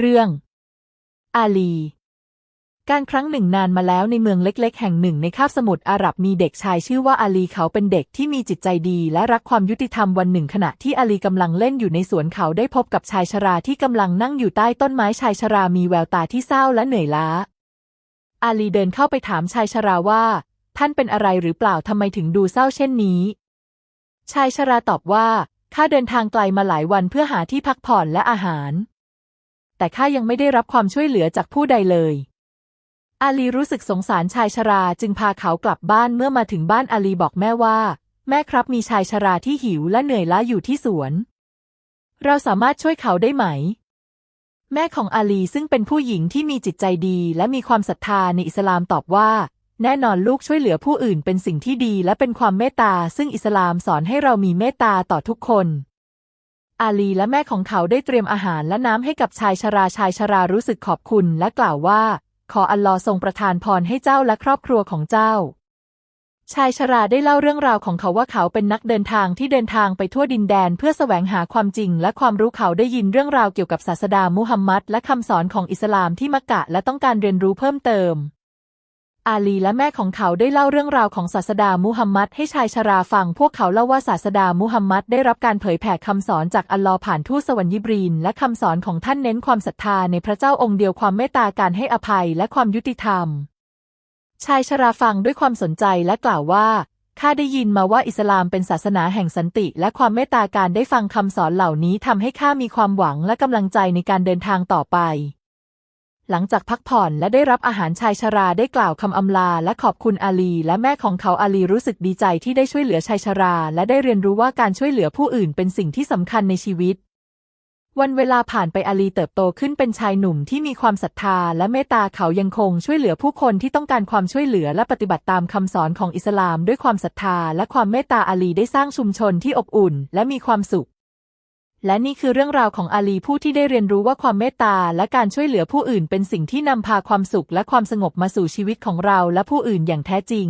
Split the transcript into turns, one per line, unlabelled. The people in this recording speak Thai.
เรื่อง อาลี การครั้งหนึ่งนานมาแล้วในเมืองเล็ก ๆ แห่งหนึ่งในคาบสมุทรอาหรับมีเด็กชายชื่อว่าอาลีเขาเป็นเด็กที่มีจิตใจดีและรักความยุติธรรมวันหนึ่งขณะที่อาลีกำลังเล่นอยู่ในสวนเขาได้พบกับชายชราที่กำลังนั่งอยู่ใต้ต้นไม้ชายชรามีแววตาที่เศร้าและเหนื่อยล้า อาลีเดินเข้าไปถามชายชราว่า ท่านเป็นอะไรหรือเปล่าทำไมถึงดูเศร้าเช่นนี้ ชายชราตอบว่าข้าเดินทางไกลมาหลายวันเพื่อหาที่พักผ่อนและอาหาร แต่ข้ายังไม่ได้รับความช่วยเหลือจากผู้ใดเลย อาลีรู้สึกสงสารชายชราจึงพาเขากลับบ้านเมื่อมาถึงบ้านอาลีบอกแม่ว่า แม่ครับมีชายชราที่หิวและเหนื่อยล้าอยู่ที่สวน เราสามารถช่วยเขาได้ไหม แม่ของอาลีซึ่งเป็นผู้หญิงที่มีจิตใจดีและมีความศรัทธาในอิสลามตอบว่าแน่นอนลูกช่วยเหลือผู้อื่นเป็นสิ่งที่ดีและเป็นความเมตตา ซึ่งอิสลามสอนให้เรามีเมตตาต่อทุกคน อาลีและแม่ของเขาได้เตรียมอาหารและน้ำให้กับชายชราชายชรารู้สึกขอบคุณและกล่าวว่า ขออัลลอฮ์ทรงประทานพรให้เจ้าและครอบครัวของเจ้า ชายชราได้เล่าเรื่องราวของเขาว่าเขาเป็นนักเดินทางที่เดินทางไปทั่วดินแดนเพื่อแสวงหาความจริง และความรู้เขาได้ยินเรื่องราวเกี่ยวกับศาสดามุฮัมมัดและคำสอนของอิสลามที่มักกะและต้องการเรียนรู้เพิ่มเติม อาลีและแม่ของเขาได้เล่าเรื่องราวของศาสดามุฮัมมัดให้ชายชราฟัง พวกเขาเล่าว่าศาสดามุฮัมมัดได้รับการเผยแผ่คำสอนจากอัลลอฮ์ผ่านทูตสวรรค์ยิบรีน และคำสอนของท่านเน้นความศรัทธาในพระเจ้าองค์เดียวความเมตตาการให้อภัยและความยุติธรรม ชายชราฟังด้วยความสนใจและกล่าวว่าข้าได้ยินมาว่าอิสลามเป็นศาสนาแห่งสันติ และความเมตตาการได้ฟังคำสอนเหล่านี้ทำให้ข้ามีความหวังและกำลังใจในการเดินทางต่อไป หลังจากพักผ่อนและได้รับอาหารชายชราได้กล่าวคำอำลาและขอบคุณอาลี และแม่ของเขาอาลีรู้สึกดีใจที่ได้ช่วยเหลือชายชรา และได้เรียนรู้ว่าการช่วยเหลือผู้อื่นเป็นสิ่งที่สำคัญในชีวิต วันเวลาผ่านไปอาลีเติบโตขึ้นเป็นชายหนุ่มที่มีความศรัทธาและเมตตาเขายังคงช่วยเหลือผู้คนที่ต้องการความช่วยเหลือและปฏิบัติตามคำสอนของอิสลาม ด้วยความศรัทธาและความเมตตาอาลีได้สร้างชุมชนที่อบอุ่น และมีความสุข และนี่คือเรื่องราวของอาลีผู้ที่ได้เรียนรู้ว่าความเมตตาและการช่วยเหลือผู้อื่นเป็นสิ่งที่นำพาความสุขและความสงบมาสู่ชีวิตของเราและผู้อื่นอย่างแท้จริง